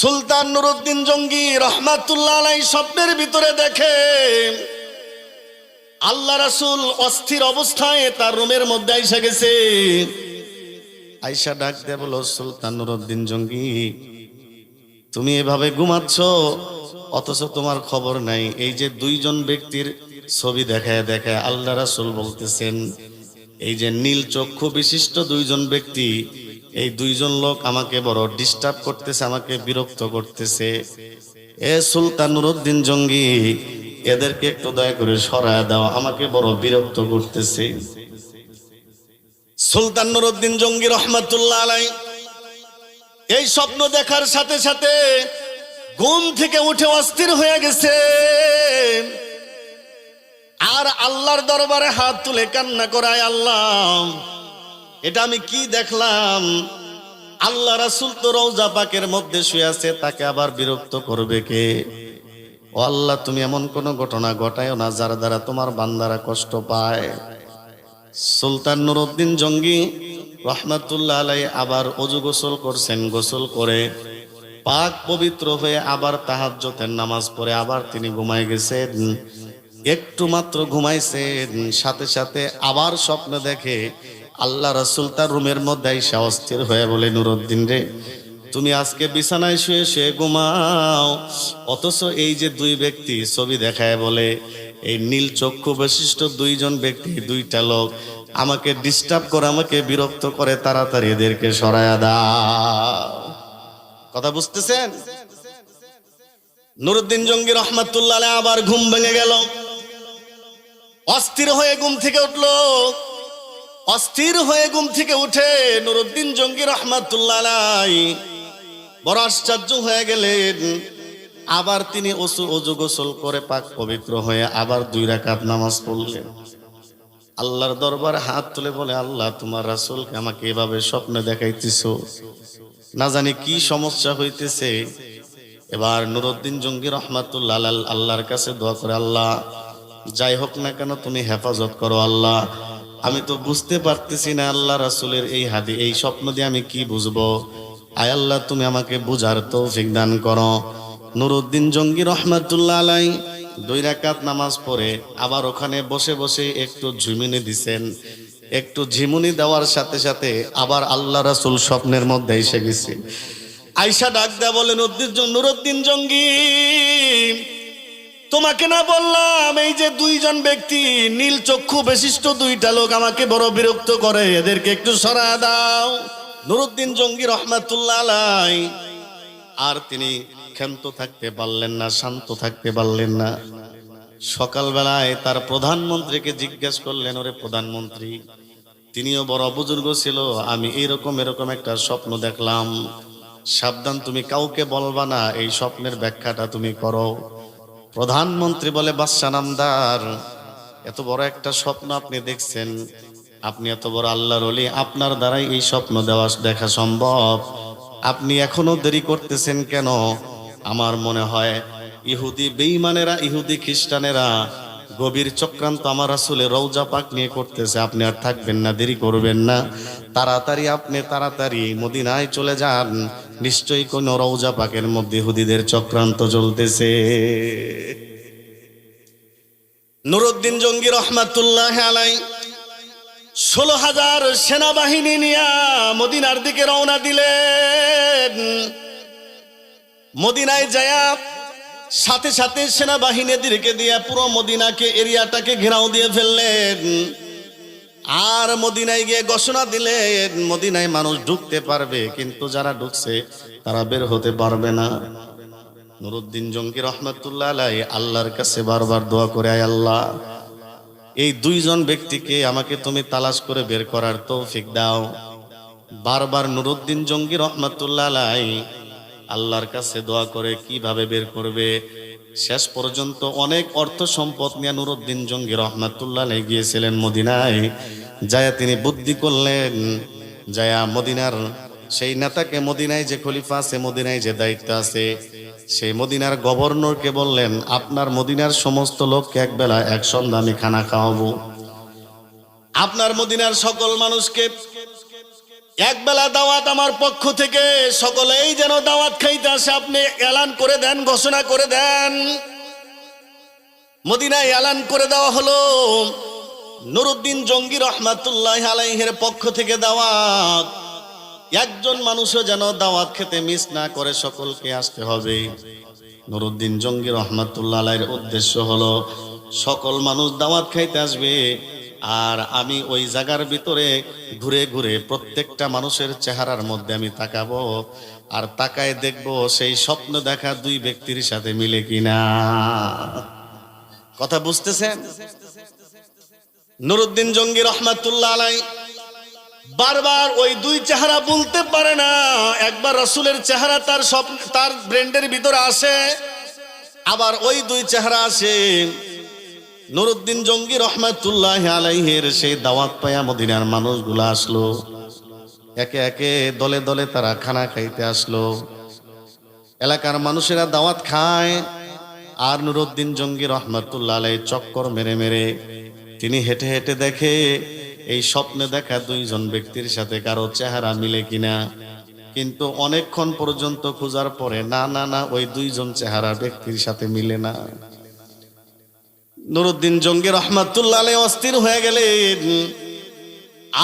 সুলতান নুরুদ্দিন জঙ্গি রহমাতুল্লাহ আলাই স্বপ্নের ভিতরে দেখে, আল্লাহ রাসুল অস্থির অবস্থায় তার রুমের মধ্যে আইসা গেছে। আইসা ডাক দিয়ে বলো সুলতান নুরুদ্দিন জঙ্গি, তুমি এভাবে ঘুমাচ্ছ? অথচ তোমার খবর নাই। এই যে দুইজন ব্যক্তির ছবি দেখায় দেখায় আল্লাহ রাসূল বলতেছেন, এই যে নীল চক্ষু বিশিষ্ট দুইজন ব্যক্তি এই দুইজন লোক আমাকে বড় ডিস্টার্ব করতেছে, আমাকে বিরক্ত করতেছে। এ সুলতান নুরুদ্দিন জঙ্গি, এদেরকে একটু দয়া করে সরায় দাও, আমাকে বড় বিরক্ত করতেছে। সুলতান নুরুদ্দিন জঙ্গি রহমাতুল্লাহ আলাই, এই স্বপ্ন দেখার সাথে সাথে ঘুম থেকে উঠে অস্থির হয়ে গেছে। আর আল্লাহর দরবারে হাত তুলে কান্না করায় আল্লাহ এটা আমি কি দেখলাম? আল্লাহ রাসুল তো রৌজা পাকের মধ্যে শুয়ে আছে, তাকে আবার বিরক্ত করবে কে? ও আল্লাহ, তুমি এমন কোন ঘটনা ঘটায় না যার দ্বারা তোমার বান্দারা কষ্ট পায়। সুলতান নুরুদ্দিন জঙ্গি রহমাতুল্লাহ আলাই আবার অজু গোসল করছেন, গোসল করে পাক পবিত্র হয়ে আবার তাহাজ্জতের নামাজ পড়ে আবার তিনি ঘুমায় গেছেন, একটু মাত্র ঘুমাইছেন, সাথে সাথে আবার স্বপ্ন দেখে আল্লাহ রাসূল তার রুমের মধ্যে আইসা অস্থির হয়ে বলে, নুরুদ্দিন রে, তুমি আজকে বিছানায় শুয়ে শুয়ে ঘুমাও। অথচ এই যে দুই ব্যক্তি ছবি দেখায় বলে, এই নীল চক্ষু বিশিষ্ট দুইজন ব্যক্তি, দুইটা লোক। আমাকে ডিস্টার্ব করে, আমাকে বিরক্ত করে, তাড়াতাড়ি এদেরকে সরায়া দাও। কথা বুঝতেছেন? নুরুদ্দিন জঙ্গি রহমাতুল্লাহ আবার ঘুম ভেঙে গেল। অস্থির হয়ে ঘুম থেকে উঠল। অস্থির হয়ে ঘুম থেকে উঠে নুরুদ্দিন জঙ্গি রহমাতুল্লাহ বড় আশ্চর্য হয়ে গেলেন। আবার তিনি অসু অজু গোসল করে পাক পবিত্র হয়ে আবার দুই রাকাত নামাজ পড়লেন। আল্লাহর দরবারে হাত তুলে বলে, আল্লাহ, তোমার রাসূলকে আমাকে এভাবে স্বপ্নে দেখাইতেছ। না জানি কি সমস্যা হইতেছে। এবার নুরুদ্দিন জঙ্গি রহমাতুল্লাহ আল্লাহর কাছে দোয়া করে, আল্লাহ, যাই হোক না কেন, তুমি হেফাজত করো, আল্লাহ। আমি তো বুঝতে পারতেছি না আল্লাহ রাসূলের এই হাদি, এই স্বপ্ন দিয়ে আমি কি বুঝব? আয় আল্লাহ, তুমি আমাকে বুঝার তৌফিক দান করো। নুরুদ্দিন জঙ্গি রহমাতুল্লাহ আলাই দুই রাকাত নামাজ পড়ে আবার ওখানে বসে বসে একটু ঝুমিনি দিছেন। একটু ঝিমুনি দেওয়ার সাথে সাথে আবার আল্লাহ রাসূল স্বপ্নের মধ্যে এসে গেছে। আইসা ডাক দেয়া বলেন নুরুদ্দিন জঙ্গি! তোমাকে না বললাম, এই যে দুইজন ব্যক্তি, নীল চক্ষু বিশিষ্ট দুইটা লোক আমাকে বড় বিরক্ত করে। এদেরকে একটু সরা দাও। নুরুদ্দিন জঙ্গি রহমাতুল্লাহ আর তিনি ক্ষান্ত থাকতে পারলেন না, শান্ত থাকতে পারলেন না। সকালবেলায় তার প্রধানমন্ত্রীকে জিজ্ঞেস করলেন, ওরে প্রধানমন্ত্রী, তিনিও বড় বুজুর্গ ছিল, আমি এরকম এরকম একটা স্বপ্ন দেখলাম। সাবধান, তুমি কাউকে বলবা না, এই স্বপ্নের ব্যাখ্যাটা তুমি করো। প্রধানমন্ত্রী বলে, বাদশা নামদার, এত বড় একটা স্বপ্ন আপনি দেখছেন। আপনি এত বড় আল্লাহর অলি আপনার দ্বারাই এই স্বপ্ন দেওয়া, দেখা সম্ভব। আপনি এখনও দেরি করতেছেন কেন? আমার মনে হয়, ইহুদি বেঈমানেরা, ইহুদি খ্রিস্টানেরা, গভীর চক্রান্ত আমার আসলে রৌজা পাক নিয়ে করতেছে। আপনি আর থাকবেন না, দেরি করবেন না। তাড়াতাড়ি আপনি তাড়াতাড়ি মদিনায় চলে যান। নিশ্চয়ই কোন রৌজা পাকের মধ্যে হুদিদের চক্রান্ত চলতেছে। নুরুদ্দিন জঙ্গি রহমাতুল্লাহ আলাই ষোলো হাজার সেনাবাহিনী নিয়া মদিনার দিকে রওনা দিলেন। মদিনায় যায়া সাথে সাথে সেনাবাহিনীদেরকে দিয়ে পুরো মদিনাকে, এরিয়াটাকে ঘেরাও দিয়ে ফেললেন। আর মদিনায় গিয়ে ঘোষণা দিলে, মদিনায় মানুষ ঢুকতে পারবে, কিন্তু যারা ঢুকছে, তারা বের হতে পারবে না। নুরুদ্দিন জঙ্গি রহমতুল্লাহ আল্লাহর কাছে বারবার দোয়া করে, আয় আল্লাহ, এই দুইজন ব্যক্তিকে আমাকে তুমি তালাশ করে বের করার তৌফিক দাও। বারবার নুরুদ্দিন জঙ্গি রহমতুল্লাহ আল্লাহর কাছে দোয়া করে, কীভাবে বের করবে? শেষ পর্যন্ত অনেক অর্থ সম্পদ নিয়ে নুরুদ্দিন জঙ্গি রহমাতুল্লাহ গিয়েছিলেন মদিনায়। যায়া তিনি বুদ্ধি করলেন, যায়া মদিনার সেই নেতাকে মদিনায় যে খলিফা আছে, মদিনায় যে দায়িত্ব আছে, সেই মদিনার গভর্নরকে বললেন, আপনার মদিনার সমস্ত লোককে একবেলা এক সন্ধ্যা আমি খানা খাওয়াবো। আপনার মদিনার সকল মানুষকে একবেলা দাওয়াত আমার পক্ষ থেকে, সকলেই যেন দাওয়াত খাইতে আসে। আপনি এলান করে দেন, ঘোষণা করে দেন। মদিনায় এলান করে দেওয়া হলো। নুরুদ্দিন জঙ্গি রহমাতুল্লাহ আলাইহের পক্ষ থেকে দাওয়াত। একজন মানুষও যেন দাওয়াত খেতে মিস না করে, সকলকে আসতে হবে। নুরুদ্দিন জঙ্গি রহমাতুল্লাহ আলাইয়ের উদ্দেশ্য হলো, সকল মানুষ দাওয়াত খাইতে আসবে। আর আমি ওই জায়গার ভিতরে ঘুরে ঘুরে প্রত্যেকটা মানুষের চেহারার মধ্যে আমি তাকাবো আর তাকায় দেখব সেই স্বপ্ন দেখা দুই ব্যক্তির সাথে মিলে কিনা। কথা বুঝতেছেন? নুরুদ্দিন জঙ্গি রহমাতুল্লাহ আলাই বারবার ওই দুই চেহারা বলতে পারে না। একবার রসুলের চেহারা তার স্বপ্ন তার ব্রেন্ডের ভিতরে আসে, আবার ওই দুই চেহারা আসে। নুরুদ্দিন জঙ্গি রহমাতুল্লাহ আলাইহের সেই দাওয়াত পায়া মদিনার মানুষগুলো আসলো। একে একে দলে দলে তারা খানা খাইতে আসলো। এলাকার মানুষেরা দাওয়াত খায়। আর নুরুদ্দিন জঙ্গি রহমাতুল্লাহ আলাই চক্কর মেরে মেরে তিনি হেঁটে হেঁটে দেখে, এই স্বপ্নে দেখা দুইজন ব্যক্তির সাথে কারও চেহারা মিলে কিনা। কিন্তু অনেকক্ষণ পর্যন্ত খোঁজার পরে না না না, ওই দুইজন চেহারা ব্যক্তির সাথে মিলে না। নুরুদ্দিন জঙ্গি রহমাতুল্লাহ অস্থির হয়ে গেলেন।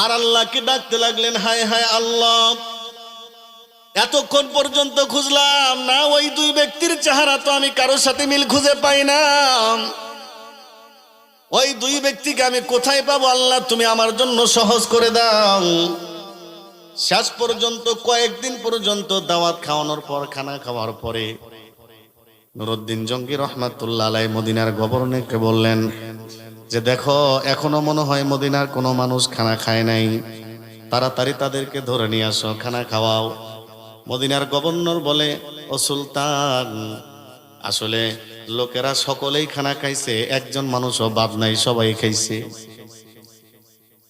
আর আল্লাহকে ডাকতে লাগলেন, হায় হায় আল্লাহ। এতক্ষণ পর্যন্ত খুঁজলাম, না ওই দুই ব্যক্তির চেহারা তো আমি কারোর সাথে মিল খুঁজে পাই না। ওই দুই ব্যক্তিকে আমি কোথায় পাবো? আল্লাহ, তুমি আমার জন্য সহজ করে দাও। শেষ পর্যন্ত, কয়েকদিন পর্যন্ত দাওয়াত খাওয়ানোর পর, খানা খাওয়ার পরে নুরুদ্দিন জঙ্গি রহমাতুল্লাহ আলাই মদিনার গভর্নরকে বললেন যে দেখো, এখনও মনে হয় মদিনার কোনো মানুষ খানা খায় নাই। তাড়াতাড়ি তাদেরকে ধরে নিয়ে আসো, খানা খাওয়াও। মদিনার গভর্নর বলে, ও সুলতান, আসলে লোকেরা সকলেই খানা খাইছে, একজন মানুষও বাদ নাই, সবাই খাইছে।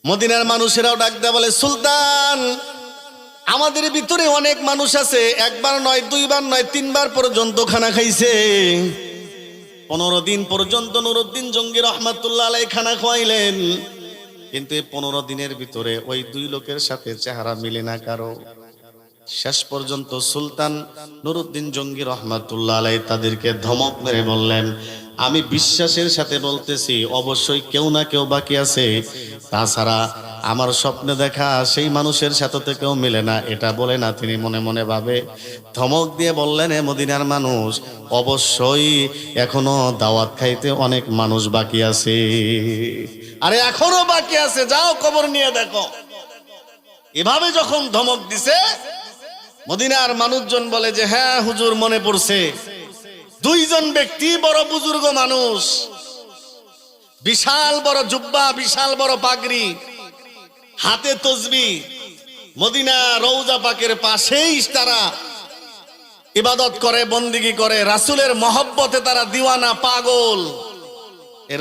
মদিনার মানুষেরাও ডাক দেয়া বলে, সুলতান আমাদের ভিতরে অনেক মানুষ আছে, একবার নয়, দুইবার নয়, তিনবার পর্যন্ত খানা খাইছে। পনেরো দিন পর্যন্ত নুরুদ্দিন জঙ্গি রহমাতুল্লাহ আলাই খানা খাওয়াইলেন কিন্তু এই পনেরো দিনের ভিতরে ওই দুই লোকের সাথে চেহারা মিলে না কারও। শেষ পর্যন্ত সুলতান নুরুদ্দিন জঙ্গি রহমাতুল্লাহ আলাই তাদেরকে ধমক মেরে বললেন আমি বিশ্বাসের সাথে বলতেছি, অবশ্যই কেউ না কেউ বাকি আছে। তাছাড়া আমার স্বপ্নে দেখা সেই মানুষের সাথে তো কেউ মিলে না, এটা বলে না তিনি মনে মনে ভাবে। ধমক দিয়ে বললেন, এ মদিনার মানুষ, অবশ্যই এখনও দাওয়াত খাইতে অনেক মানুষ বাকি আছে। আরে এখনও বাকি আছে, যাও খবর নিয়ে দেখো। এভাবে যখন ধমক দিছে, মদিনার মানুষজন বলে যে হ্যাঁ হুজুর মনে পড়ছে। দুইজন ব্যক্তি বড় বুজুর্গ মানুষ। বিশাল বড় জুব্বা, বিশাল বড় পাগড়ি। হাতে তসবি। মদিনা রৌজা পাকের পাশেই তারা ইবাদত করে, বন্দিগি করে। রাসুলের মহব্বতে তারা দিওয়ানা পাগল।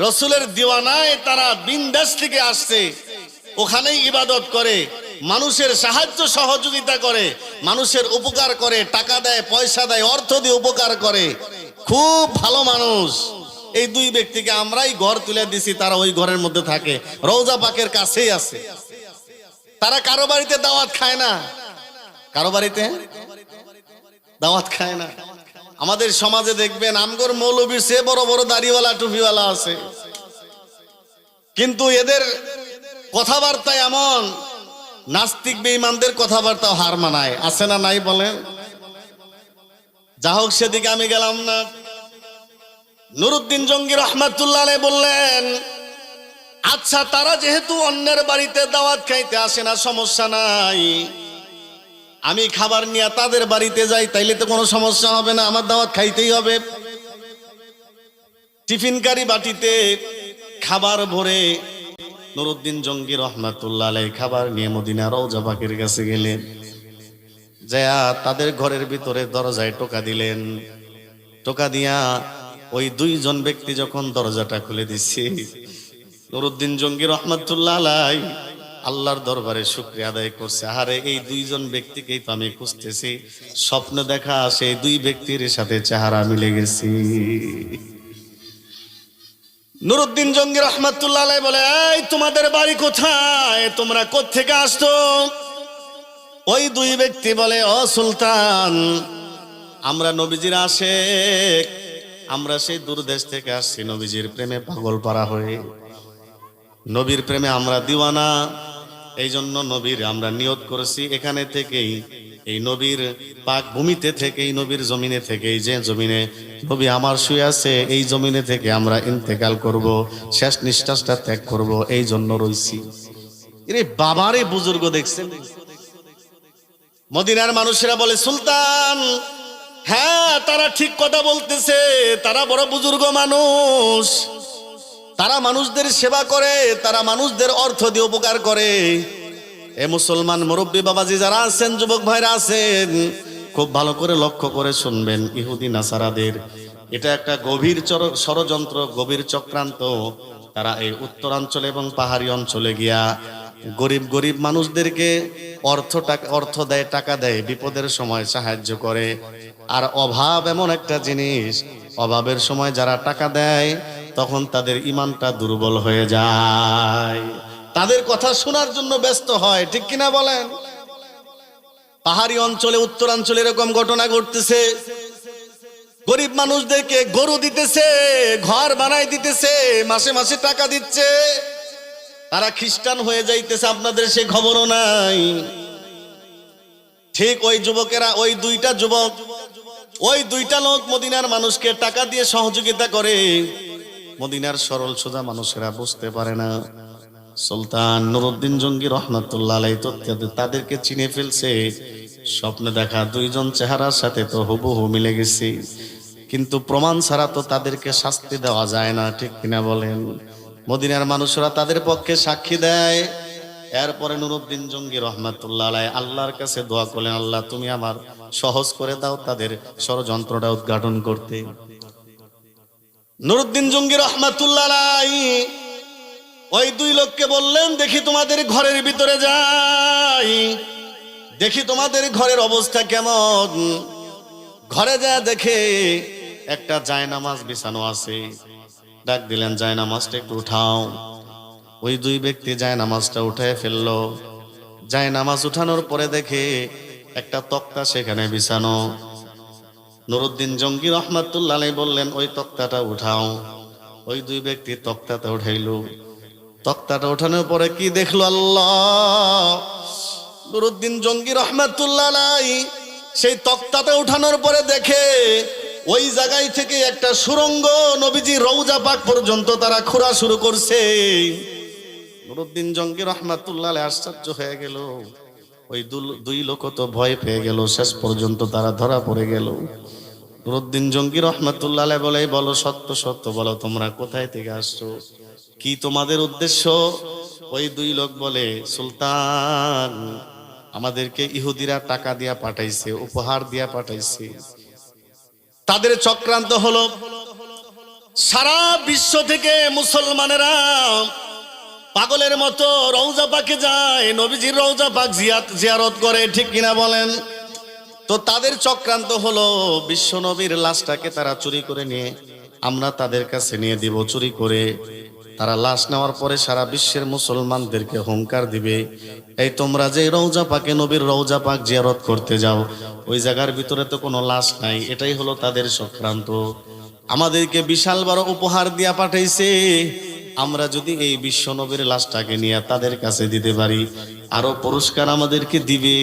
রসুলের দিওয়ানায় তারা বিন্দাস থেকে আসছে। ওখানেই ইবাদত করে, মানুষের সাহায্য সহযোগিতা করে, মানুষের উপকার করে, টাকা দেয়, পয়সা দেয়, অর্থ দিয়ে উপকার করে। খুব ভালো মানুষ। এই দুই ব্যক্তিকে আমরাই ঘর তুলে দিছি, তারা ওই ঘরের মধ্যে থাকে। রৌজা পাকের কাছেই আছে। তারা কারও বাড়িতে দাওয়াত খায় না। কারও বাড়িতে? দাওয়াত খায় না। আমাদের সমাজে দেখবেন, আমগর মৌলবীর সে বড় বড় দাড়িওয়ালা, টুপিওয়ালা আছে। কিন্তু এদের কথাবার্তা এমন, নাস্তিক বেঈমানদের কথাবার্তা হার মানায়। আছে না নাই বলেন? যা হোক সেদিকে আমি গেলাম না। নুরুদ্দিন জঙ্গি রহমাতুল্লাহ বললেন আচ্ছা তারা যেহেতু অন্যের বাড়িতে দাওয়াত খাইতে আসে না, সমস্যা নাই। আমি খাবার নিয়ে তাদের বাড়িতে যাই, তাইলে তো কোনো সমস্যা হবে না, আমার দাওয়াত খাইতেই হবে। টিফিনকারী বাটিতে খাবার ভরে নুরুদ্দিন জঙ্গি রহমাতুল্লাহ খাবার নিয়ে মদিনা রওজা পাকের কাছে গেলেন। যায়া তাদের ঘরের ভিতরে দরজায় টোকা দিলেন। টোকা দিয়া ওই দুইজন ব্যক্তি যখন দরজাটা খুলে দিচ্ছে নুরুদ্দিন জঙ্গি রহমাতুল্লাহ আল্লাহর দরবারে শুক্রিয়া আদায় করছে। আরে এই দুইজন ব্যক্তিকেই তো আমি খুঁজতেছি, স্বপ্ন দেখা সেই দুই ব্যক্তির সাথে চেহারা মিলে গেছি। নুরুদ্দিন জঙ্গি রহমাতুল্লাহ বলে তোমাদের বাড়ি কোথায়? তোমরা কোত্থেকে আসতো ওই দুই ব্যক্তি বলে, ও সুলতান, আমরা নবীজির আসে আমরা সেই দূরদেশ থেকে আসছি নবীজির প্রেমে পাগল পারা হয়ে। নবীর প্রেমে আমরা দিওয়ানা। এই জন্য নবীর আমরা নিয়ত করেছি এখানে থেকেই। এই নবীর পাক ভূমিতে থেকেই, নবীর জমিনে থেকেই, যে জমিনে নবী আমার শুয়ে আছে, এই জমিনে থেকে আমরা ইন্তেকাল করব, শেষ নিঃশ্বাসটা ত্যাগ করব এই জন্য রইছি। রে বাবারে বুজুর্গ দেখছেন? মদিনার মানুষেরা বলে, সুলতান হ্যাঁ তারা ঠিক কথা বলতেছে, তারা বড় বুজুর্গ মানুষ। তারা মানুষদের সেবা করে, তারা মানুষদের অর্থ দিয়ে উপকার করে। এ মুসলমান মুরব্বী বাবাজি যারা আছেন, যুবক ভাইরা আছেন, খুব ভালো করে লক্ষ্য করে শুনবেন, ইহুদি নাসারাদের। এটা একটা গভীর ষড়যন্ত্র, গভীর চক্রান্ত। তারা এই উত্তরাঞ্চলে এবং পাহাড়ি অঞ্চলে গিয়া গরিব গরিব মানুষদেরকে অর্থ টাকা অর্থ দেয়, টাকা দেয়, বিপদের সময় সাহায্য করে। আর অভাব এমন একটা জিনিস, অভাবের সময় যারা টাকা দেয়, তখন তাদের ইমানটা দুর্বল হয়ে যায়। তাদের কথা শোনার জন্য ব্যস্ত হয়, ঠিক কিনা বলেন? পাহাড়ি অঞ্চলে, উত্তরাঞ্চলে এরকম ঘটনা ঘটতেছে। গরিব মানুষদেরকে গরু দিতেছে, ঘর বানাই দিতেছে, মাসে মাসে টাকা দিচ্ছে। তারা খ্রিস্টান হয়ে যাইতেছে, আপনাদের সে খবরও নাই। ঠিক ওই যুবকেরা, ওই দুইটা যুবক, ওই দুইটা লোক মদিনার মানুষকে টাকা দিয়ে সহযোগিতা করে। মদিনার সরল সোজা মানুষেরা বুঝতে পারে না। সুলতান নুরুদ্দিন জঙ্গি রহমতুল্লাহ তাদেরকে চিনে ফেলছে। স্বপ্নে দেখা দুইজন চেহারার সাথে তো হুবহু মিলে গেছে। কিন্তু প্রমাণ ছাড়া তো তাদেরকে শাস্তি দেওয়া যায় না, ঠিক কিনা বলেন? মদিনার মানুষরা তাদের পক্ষে সাক্ষী দেয়। এরপরে নুরুদ্দিন জঙ্গি রহমাতুল্লাহ আল্লাহর কাছে দোয়া করলেন, আল্লাহ, তুমি আমার সহজ করে দাও তাদের ষড়যন্ত্রটা উদ্ঘাটন করতে। নুরুদ্দিন জঙ্গি রহমাতুল্লাহ ওই দুই লোককে বললেন, দেখি তোমাদের ঘরের ভিতরে যাই। দেখি তোমাদের ঘরের অবস্থা কেমন। ঘরে যা দেখে একটা জায়নামাজ বিছানো আছে। ডাক দিলেন, যায় জায়নামাজটা একটু উঠাও। ওই দুই ব্যক্তি যায় নামাজটা উঠায় ফেলল। যায় নামাজ উঠানোর পরে দেখে একটা তক্তা সেখানে বিছানো। নুরুদ্দিন জঙ্গি রহমাতুল্লাহ বললেন, ওই তক্তাটা উঠাও। ওই দুই ব্যক্তি তক্তাটা উঠাইল। তক্তাটা উঠানোর পরে কি দেখল আল্লাহ? নুরুদ্দিন জঙ্গি রহমাতুল্লাহ সেই তক্তাটা উঠানোর পরে দেখে ওই জায়গায় থেকে একটা সুরঙ্গ নবীজি রৌজা পাক পর্যন্ত তারা খোঁড়া শুরু করছে। নুরুদ্দিন জঙ্গি রহমাতুল্লাহ আশ্চর্য হয়ে গেল। ওই দুই লোক তো ভয় পেয়ে গেল, শেষ পর্যন্ত তারা ধরা পড়ে গেল। নুরুদ্দিন জঙ্গি রহমাতুল্লাহ বলে, বলো সত্য সত্য বলো, তোমরা কোথায় থেকে আসছো? কি তোমাদের উদ্দেশ্য? ওই দুই লোক বলে, সুলতান, আমাদেরকে ইহুদিরা টাকা দিয়া পাঠাইছে, উপহার দিয়া পাঠাইছে। তাদের চক্রান্ত হলো। সারা বিশ্ব থেকে মুসলমানেরা পাগলের মতো রৌজা পাকে যায়, নবীজির রৌজা পাক জিয়াত জিয়ারত করে, ঠিক কিনা বলেন? তো তাদের চক্রান্ত হলো, বিশ্ব নবীর লাশটাকে তারা চুরি করে নিয়ে, আমরা তাদের কাছে নিয়ে দিব, চুরি করে তারা লাশ নেওয়ার পরে সারা বিশ্বের মুসলমানদেরকে হুঙ্কার দিবে, এই তোমরা যে রৌজা পাকে, নবীর রৌজা পাক জিয়ারত করতে যাও, ওই জায়গার ভিতরে তো কোনো লাশ নাই, এটাই হলো তাদের চক্রান্ত আমাদেরকে বিশাল বড় উপহার দিয়া পাঠাইছে। আমরা যদি এই বিশ্ব নবীর লাশটাকে নিয়ে তাদের কাছে দিতে পারি, আরও পুরস্কার আমাদেরকে দিবে।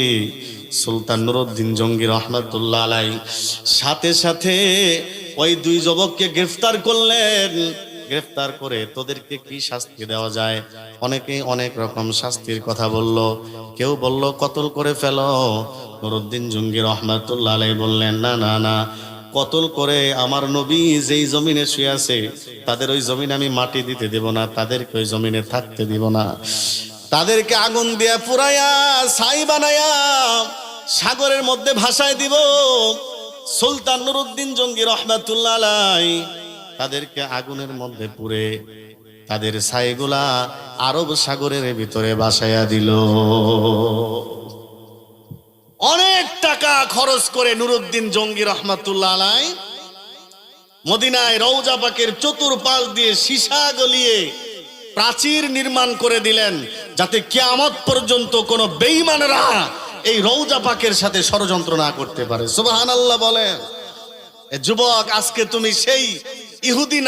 সুলতান নুরুদ্দিন জঙ্গি রহমতুল্লাহ আলাই সাথে সাথে ওই দুই যুবককে গ্রেফতার করলেন। গ্রেফতার করে তোদেরকে কি শাস্তি দেওয়া যায়? অনেকে অনেক রকম শাস্তির কথা বলল। কেউ বলল, কতল করে ফেলো? নুরুদ্দিন জঙ্গি রহমতুল্লাহ বললেন, না না না। কতল করে আমার নবী যেই জমিনে শুয়ে আছে, তাদের ওই জমিন আমি মাটি দিতে দেব না, তাদেরকে ওই জমিনে থাকতে দিব না। তাদেরকে আগুন দিয়ে পুরাইয়া, ছাই বানায়া সাগরের মধ্যে ভাসায় দিব। সুলতান নুরুদ্দিন জঙ্গি রহমাতুল্লাহ আলাই তাদেরকে আগুনের মধ্যে পুরে তাদের ছাইগুলা আরব সাগরের ভিতরে বাসায়া দিল। অনেক টাকা খরচ করে নুরুদ্দিন জঙ্গি রহমাতুল্লাহ আলাই মদিনায় রৌজা পাকের চতুর্পাশ দিয়ে সীসা গলিয়ে প্রাচীর নির্মাণ করে দিলেন, যাতে কিয়ামত পর্যন্ত কোনো বেইমানরা এই রৌজা পাকের সাথে ষড়যন্ত্র না করতে পারে। সুবহানাল্লাহ বলেন যুবক, আজকে তুমি সেই ইহুদি